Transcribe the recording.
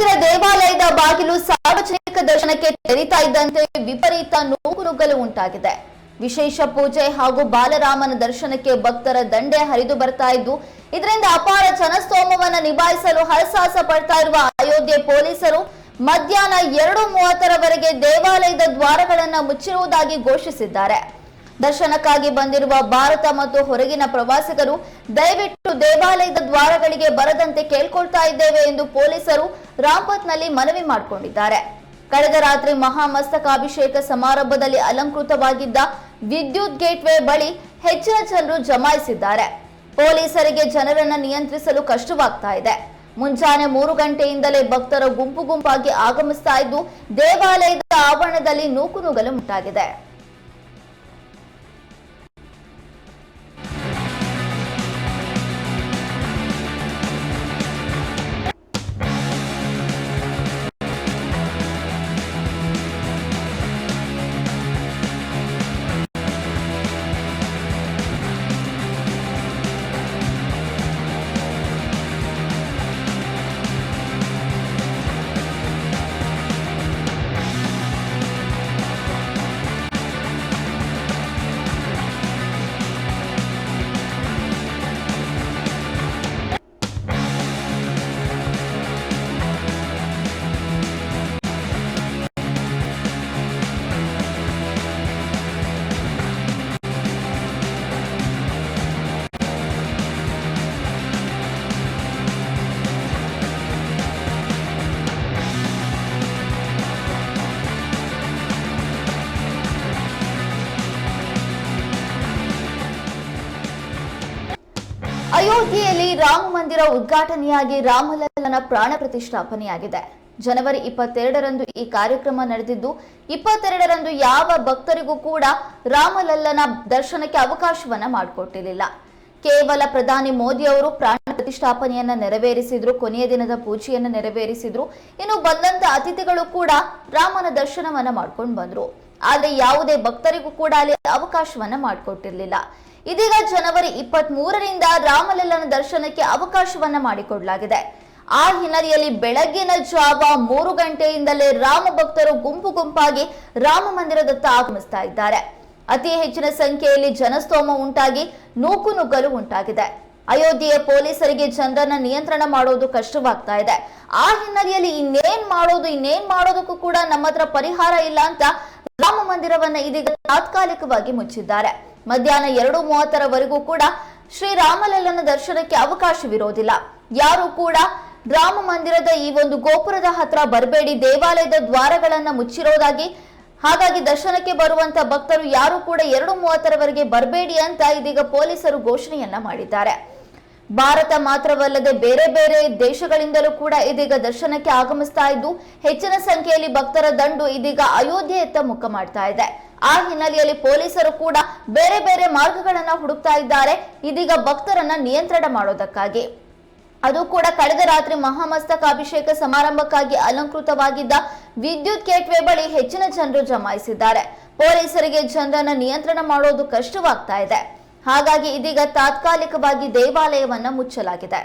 ಮಂದಿರ ದೇವಾಲಯದ ಬಾಗಿಲು ಸಾರ್ವಜನಿಕ ದರ್ಶನಕ್ಕೆ ತೆರೀತಾ ಇದ್ದಂತೆ ವಿಪರೀತ ನೂಕುನುಗ್ಗಲು ಉಂಟಾಗಿದೆ. ವಿಶೇಷ ಪೂಜೆ ಹಾಗೂ ಬಾಲರಾಮನ ದರ್ಶನಕ್ಕೆ ಭಕ್ತರ ದಂಡೆ ಹರಿದು ಬರ್ತಾ ಇದ್ದು, ಇದರಿಂದ ಅಪಾರ ಜನಸ್ತೋಮವನ್ನು ನಿಭಾಯಿಸಲು ಹರಸಾಹಸ ಪಡ್ತಾ ಇರುವ ಅಯೋಧ್ಯೆ ಪೊಲೀಸರು ಮಧ್ಯಾಹ್ನ ಎರಡು ಮೂವತ್ತರವರೆಗೆ ದೇವಾಲಯದ ದ್ವಾರಗಳನ್ನು ಮುಚ್ಚಿರುವುದಾಗಿ ಘೋಷಿಸಿದ್ದಾರೆ. ದರ್ಶನಕ್ಕಾಗಿ ಬಂದಿರುವ ಭಾರತ ಮತ್ತು ಹೊರಗಿನ ಪ್ರವಾಸಿಗರು ದಯವಿಟ್ಟು ದೇವಾಲಯದ ದ್ವಾರಗಳಿಗೆ ಬರದಂತೆ ಕೇಳ್ಕೊಳ್ತಾ ಇದ್ದೇವೆ ಎಂದು ಪೊಲೀಸರು ರಾಮ್ಪತ್ನಲ್ಲಿ ಮನವಿ ಮಾಡಿಕೊಂಡಿದ್ದಾರೆ. ಕಳೆದ ರಾತ್ರಿ ಮಹಾಮಸ್ತಕಾಭಿಷೇಕ ಸಮಾರಂಭದಲ್ಲಿ ಅಲಂಕೃತವಾಗಿದ್ದ ವಿದ್ಯುತ್ ಗೇಟ್ವೇ ಬಳಿ ಹೆಚ್ಚಿನ ಜನರು ಜಮಾಯಿಸಿದ್ದಾರೆ. ಪೊಲೀಸರಿಗೆ ಜನರನ್ನು ನಿಯಂತ್ರಿಸಲು ಕಷ್ಟವಾಗ್ತಾ ಇದೆ. ಮುಂಜಾನೆ ಮೂರು ಗಂಟೆಯಿಂದಲೇ ಭಕ್ತರ ಗುಂಪು ಗುಂಪಾಗಿ ಆಗಮಿಸ್ತಾ ಇದ್ದು ದೇವಾಲಯದ ಆವರಣದಲ್ಲಿ ನೂಕುನುಗ್ಗಲು ಉಂಟಾಗಿದೆ. ಅಯೋಧ್ಯೆಯಲ್ಲಿ ರಾಮ ಮಂದಿರ ಉದ್ಘಾಟನೆಯಾಗಿ ರಾಮಲಲ್ಲನ ಪ್ರಾಣ ಪ್ರತಿಷ್ಠಾಪನೆಯಾಗಿದೆ. ಜನವರಿ ಇಪ್ಪತ್ತೆರಡರಂದು ಈ ಕಾರ್ಯಕ್ರಮ ನಡೆದಿದ್ದು, ಇಪ್ಪತ್ತೆರಡರಂದು ಯಾವ ಭಕ್ತರಿಗೂ ಕೂಡ ರಾಮಲಲ್ಲನ ದರ್ಶನಕ್ಕೆ ಅವಕಾಶವನ್ನ ಮಾಡಿಕೊಟ್ಟಿರಲಿಲ್ಲ. ಕೇವಲ ಪ್ರಧಾನಿ ಮೋದಿ ಅವರು ಪ್ರಾಣ ಪ್ರತಿಷ್ಠಾಪನೆಯನ್ನ ನೆರವೇರಿಸಿದ್ರು, ಕೊನೆಯ ದಿನದ ಪೂಜೆಯನ್ನ ನೆರವೇರಿಸಿದ್ರು, ಇನ್ನು ಬಂದಂತ ಅತಿಥಿಗಳು ಕೂಡ ರಾಮನ ದರ್ಶನವನ್ನ ಮಾಡ್ಕೊಂಡು ಬಂದ್ರು. ಆದ್ರೆ ಯಾವುದೇ ಭಕ್ತರಿಗೂ ಕೂಡ ಅಲ್ಲಿ ಅವಕಾಶವನ್ನ ಮಾಡಿಕೊಟ್ಟಿರ್ಲಿಲ್ಲ. ಇದೀಗ ಜನವರಿ ಇಪ್ಪತ್ತ್ ಮೂರರಿಂದ ರಾಮಲಲ್ಲನ ದರ್ಶನಕ್ಕೆ ಅವಕಾಶವನ್ನ ಮಾಡಿಕೊಡಲಾಗಿದೆ. ಆ ಹಿನ್ನೆಲೆಯಲ್ಲಿ ಬೆಳಗ್ಗಿನ ಜಾವ ಮೂರು ಗಂಟೆಯಿಂದಲೇ ರಾಮ ಭಕ್ತರು ಗುಂಪು ಗುಂಪಾಗಿ ರಾಮ ಮಂದಿರದತ್ತ ಆಗಮಿಸ್ತಾ ಇದ್ದಾರೆ. ಅತಿ ಹೆಚ್ಚಿನ ಸಂಖ್ಯೆಯಲ್ಲಿ ಜನಸ್ತೋಮ ಉಂಟಾಗಿ ನೂಕು ನುಗ್ಗಲು ಉಂಟಾಗಿದೆ. ಅಯೋಧ್ಯೆಯ ಪೊಲೀಸರಿಗೆ ಜನರನ್ನ ನಿಯಂತ್ರಣ ಮಾಡೋದು ಕಷ್ಟವಾಗ್ತಾ ಇದೆ. ಆ ಹಿನ್ನೆಲೆಯಲ್ಲಿ ಇನ್ನೇನ್ ಮಾಡೋದು, ಇನ್ನೇನ್ ಮಾಡೋದಕ್ಕೂ ಕೂಡ ನಮ್ಮ ಹತ್ರ ಪರಿಹಾರ ಇಲ್ಲ ಅಂತ ರಾಮ ಮಂದಿರವನ್ನ ಇದೀಗ ತಾತ್ಕಾಲಿಕವಾಗಿ ಮುಚ್ಚಿದ್ದಾರೆ. ಮಧ್ಯಾಹ್ನ ಎರಡು ಮೂವತ್ತರವರೆಗೂ ಕೂಡ ಶ್ರೀರಾಮಲಲ್ಲನ ದರ್ಶನಕ್ಕೆ ಅವಕಾಶವಿರೋದಿಲ್ಲ. ಯಾರು ಕೂಡ ರಾಮ ಮಂದಿರದ ಈ ಒಂದು ಗೋಪುರದ ಹತ್ರ ಬರಬೇಡಿ, ದೇವಾಲಯದ ದ್ವಾರಗಳನ್ನು ಮುಚ್ಚಿರೋದಾಗಿ, ಹಾಗಾಗಿ ದರ್ಶನಕ್ಕೆ ಬರುವಂತ ಭಕ್ತರು ಯಾರು ಕೂಡ ಎರಡು ಮೂವತ್ತರವರೆಗೆ ಬರಬೇಡಿ ಅಂತ ಇದೀಗ ಪೊಲೀಸರು ಘೋಷಣೆಯನ್ನ ಮಾಡಿದ್ದಾರೆ. ಭಾರತ ಮಾತ್ರವಲ್ಲದೆ ಬೇರೆ ಬೇರೆ ದೇಶಗಳಿಂದಲೂ ಕೂಡ ಇದೀಗ ದರ್ಶನಕ್ಕೆ ಆಗಮಿಸ್ತಾ ಇದ್ದು, ಹೆಚ್ಚಿನ ಸಂಖ್ಯೆಯಲ್ಲಿ ಭಕ್ತರ ದಂಡು ಇದೀಗ ಅಯೋಧ್ಯೆಯತ್ತ ಮುಖ ಮಾಡ್ತಾ ಇದೆ. ಆ ಹಿನ್ನೆಲೆಯಲ್ಲಿ ಪೊಲೀಸರು ಕೂಡ ಬೇರೆ ಬೇರೆ ಮಾರ್ಗಗಳನ್ನ ಹುಡುಕ್ತಾ ಇದ್ದಾರೆ. ಇದೀಗ ಭಕ್ತರನ್ನ ನಿಯಂತ್ರಣ ಮಾಡೋದಕ್ಕಾಗಿ. ಅದು ಕೂಡ ಕಳೆದ ರಾತ್ರಿ ಮಹಾಮಸ್ತಕಾಭಿಷೇಕ ಸಮಾರಂಭಕ್ಕಾಗಿ ಅಲಂಕೃತವಾಗಿದ್ದ ವಿದ್ಯುತ್ ಗೇಟ್ವೇ ಬಳಿ ಹೆಚ್ಚಿನ ಜನರು ಜಮಾಯಿಸಿದ್ದಾರೆ. ಪೊಲೀಸರಿಗೆ ಜನರನ್ನ ನಿಯಂತ್ರಣ ಮಾಡೋದು ಕಷ್ಟವಾಗ್ತಾ ಇದೆ. ಹಾಗಾಗಿ ಇದೀಗ ತಾತ್ಕಾಲಿಕವಾಗಿ ದೇವಾಲಯವನ್ನು ಮುಚ್ಚಲಾಗಿದೆ.